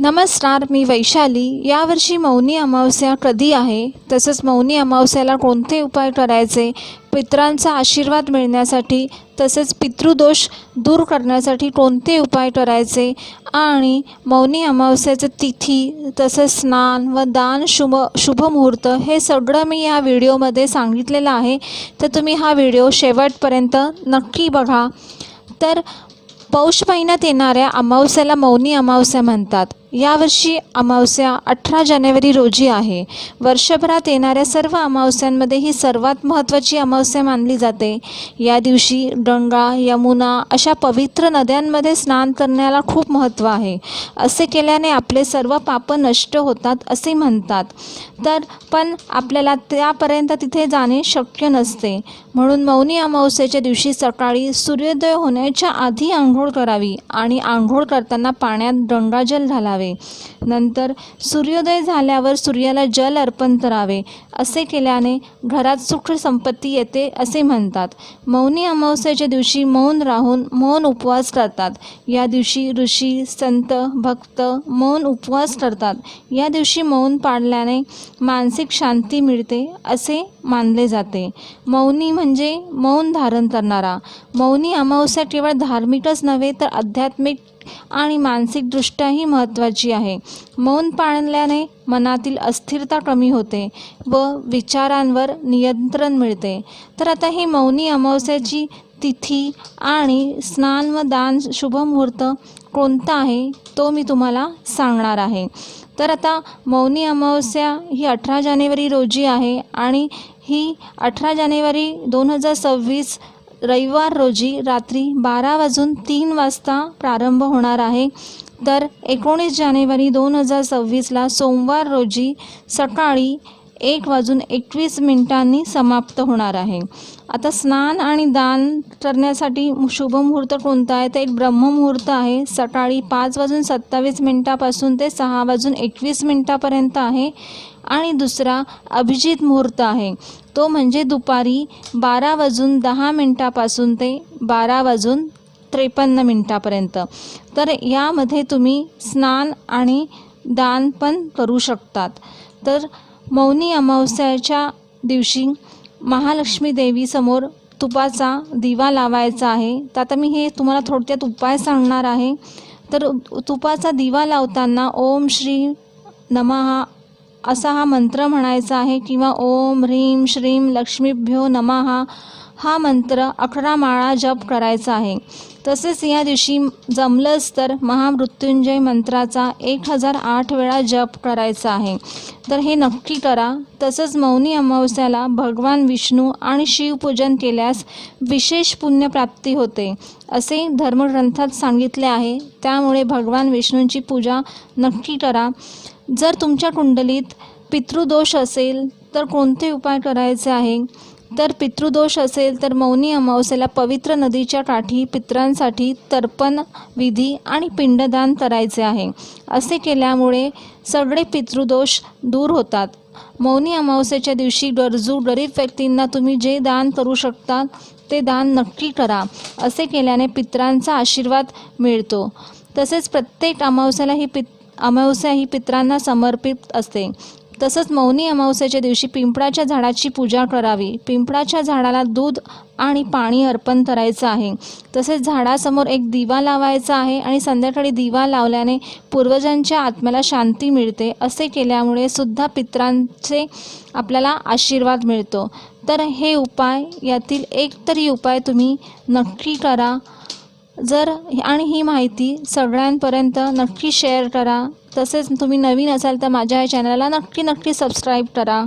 नमस्कार मी वैशाली. यावर्षी मौनी अमावस्या कधी आहे? तसंच मौनी अमावस्याला कोणते उपाय करायचे? पितरांचा आशीर्वाद मिळण्यासाठी तसेच पितृदोष दूर करण्यासाठी कोणते उपाय करायचे? आणि मौनी अमावस्याचं तिथी तसंच स्नान व दान शुभ शुभमुहूर्त हे सगळं मी या व्हिडिओमध्ये सांगितलेलं आहे. तर तुम्ही हा व्हिडिओ शेवटपर्यंत नक्की बघा. तर पौष महिन्यात येणाऱ्या अमावस्याला मौनी अमावस्या म्हणतात. यावर्षी अमावस्या अठरा जानेवारी रोजी आहे. वर्षभरात येणाऱ्या सर्व अमावस्यांमध्ये ही सर्वात महत्त्वाची अमावस्या मानली जाते. या दिवशी गंगा यमुना अशा पवित्र नद्यांमध्ये स्नान करण्याला खूप महत्त्व आहे. असे केल्याने आपले सर्व पापं नष्ट होतात असे म्हणतात. तर पण आपल्याला त्यापर्यंत तिथे जाणे शक्य नसते. म्हणून मौनी अमावस्येच्या दिवशी सकाळी सूर्योदय होण्याच्या आधी आंघोळ करावी आणि आंघोळ करताना पाण्यात गंगाजल घालावे. नंतर सूर्योदय झाल्यावर सूर्याला जल अर्पण करावे. असे केल्याने घरात सुख संपत्ती येते असे म्हणतात. मौनी अमावस्याच्या दिवशी मौन राहून मौन उपवास करतात. या दिवशी ऋषी संत भक्त मौन उपवास करतात. या दिवशी मौन पाळल्याने मानसिक शांती मिळते असे मानले जाते. मौनी म्हणजे मौन धारण करणारा. मौनी अमावस्या केवळ धार्मिकच नव्हे तर आध्यात्मिक आणि मानसिकदृष्ट्याही महत्त्वाची आहे. मौन पाळल्याने मनातील अस्थिरता कमी होते व विचारांवर नियंत्रण मिळते. तर आता ही मौनी अमावस्याची तिथी आणि स्नान व दान शुभमुहूर्त कोणता आहे तो मी तुम्हाला सांगणार आहे. तर आता मौनी अमावस्या ही अठरा जानेवारी रोजी आहे आणि ही अठरा जानेवारी दोन हजार सव्वीस रविवार रोजी रात्री बारा वाजून तीन वाजता प्रारंभ होणार आहे. तर एकोणीस जानेवारी दोन हजार सव्वीसला सोमवार रोजी सकाळी एक वाजून एकवीस मिनिटांनी समाप्त होणार आहे. आता स्नान आणि दान करण्यासाठी शुभमुहूर्त कोणता आहे? तर एक ब्रह्ममुहूर्त आहे. सकाळी पाच वाजून सत्तावीस मिनटापासून ते सहा वाजून एकवीस मिनटापर्यंत आहे. आणि दुसरा अभिजित मुहूर्त आहे. तो म्हणजे दुपारी बारा वाजून दहा मिनटापासून ते बारा वाजून त्रेपन्न मिनटापर्यंत. तर यामध्ये तुम्ही स्नान आणि दान पण करू शकतात. तर मौनी अमावस्याच्या दिवशी महालक्ष्मी देवीसमोर तुपाचा दिवा लावायचा आहे. तर आता मी हे तुम्हाला थोडक्यात उपाय सांगणार आहे. तर तुपाचा दिवा लावताना ओम श्री नमः असा हा मंत्र म्हणायचा आहे किंवा ओम ह्रीम श्रीम लक्ष्मीभ्यो नमः. हा मंत्र अकरा माळा जप करायचा आहे. तसेच या दिवशी जमलंच तर महामृत्युंजय मंत्राचा एक हजार आठ वेळा जप करायचा आहे. तर हे नक्की करा. तसंच मौनी अमावस्याला भगवान विष्णू आणि शिवपूजन केल्यास विशेष पुण्यप्राप्ती होते असे धर्मग्रंथात सांगितले आहे. त्यामुळे भगवान विष्णूंची पूजा नक्की करा. जर तुमच्या कुंडलीत पितृदोष असेल तर कोणते उपाय करायचे आहे? तर पितृदोष असेल तर मौनी अमावस्याला पवित्र नदीच्या काठी पितरांसाठी तर्पण विधी आणि पिंडदान करायचे आहे. असे केल्यामुळे सगळे पितृदोष दूर होतात. मौनी अमावस्येच्या दिवशी गरजू गरीब व्यक्तींना तुम्ही जे दान करू शकता ते दान नक्की करा. असे केल्याने पितरांचा आशीर्वाद मिळतो. तसेच प्रत्येक अमावस्याला ही पित अमावस्या ही पितरांना समर्पित असते. तसंच मौनी अमावस्याच्या दिवशी पिंपळाच्या झाडाची पूजा करावी. पिंपळाच्या झाडाला दूध आणि पाणी अर्पण करायचं आहे. तसेच झाडासमोर एक दिवा लावायचा आहे आणि संध्याकाळी दिवा लावल्याने पूर्वजांच्या आत्म्याला शांती मिळते. असे केल्यामुळे सुद्धा पितरांचे आपल्याला आशीर्वाद मिळतो. तर हे उपाय यातील एक तरी उपाय तुम्ही नक्की करा. जर आणि ही माहिती सगळ्यांपर्यंत नक्की शेअर करा. तसेच तुम्ही नवीन असाल तर माझ्या या चॅनलला नक्की नक्की सबस्क्राईब करा.